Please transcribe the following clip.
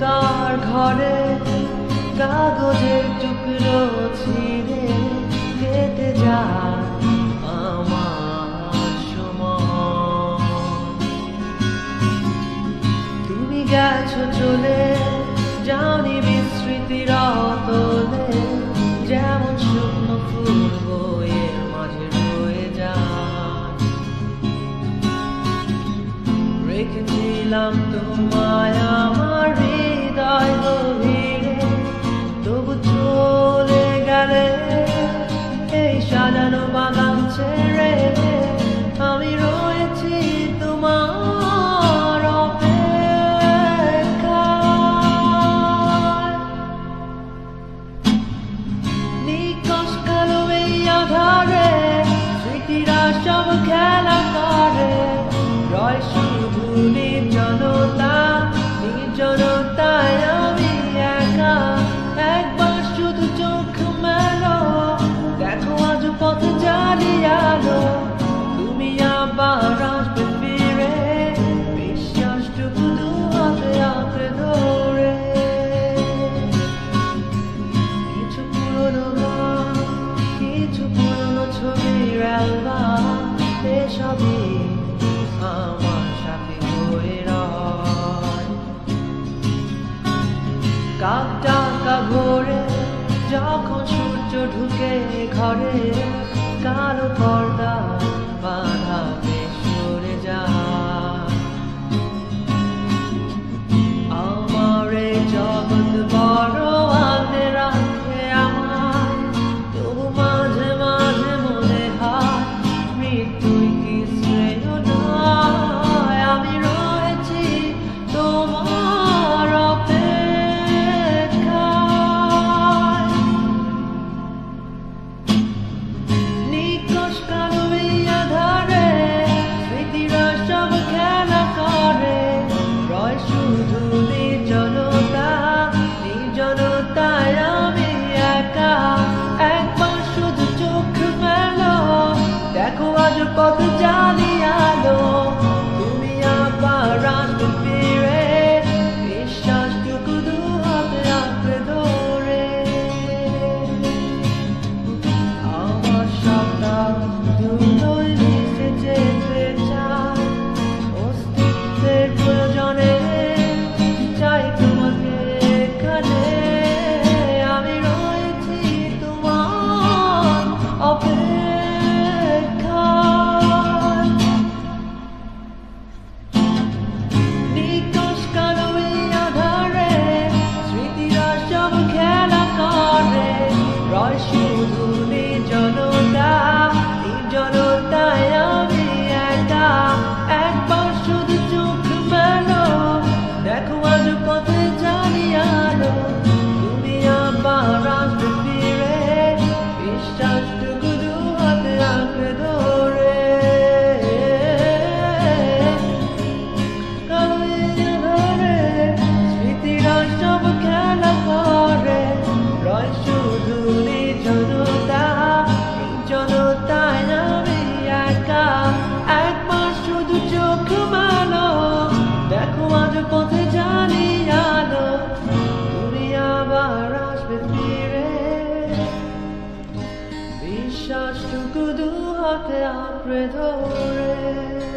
কার ঘরে কাগজের টুকরো ছিঁড়ে কেটে যা আমার সময়। তুমি গেছো চলে রেখেছিলাম তোমায় আমার হৃদয় গভীরে। তবু চলে গেলে এই সাজানো বাগান ঢুকে ঘরে কালো পর্দা শুধু নির্জনতা নির্জনতায় আমি একা। একবার শুধু চোখ মেলো দেখো আজ কত te apredore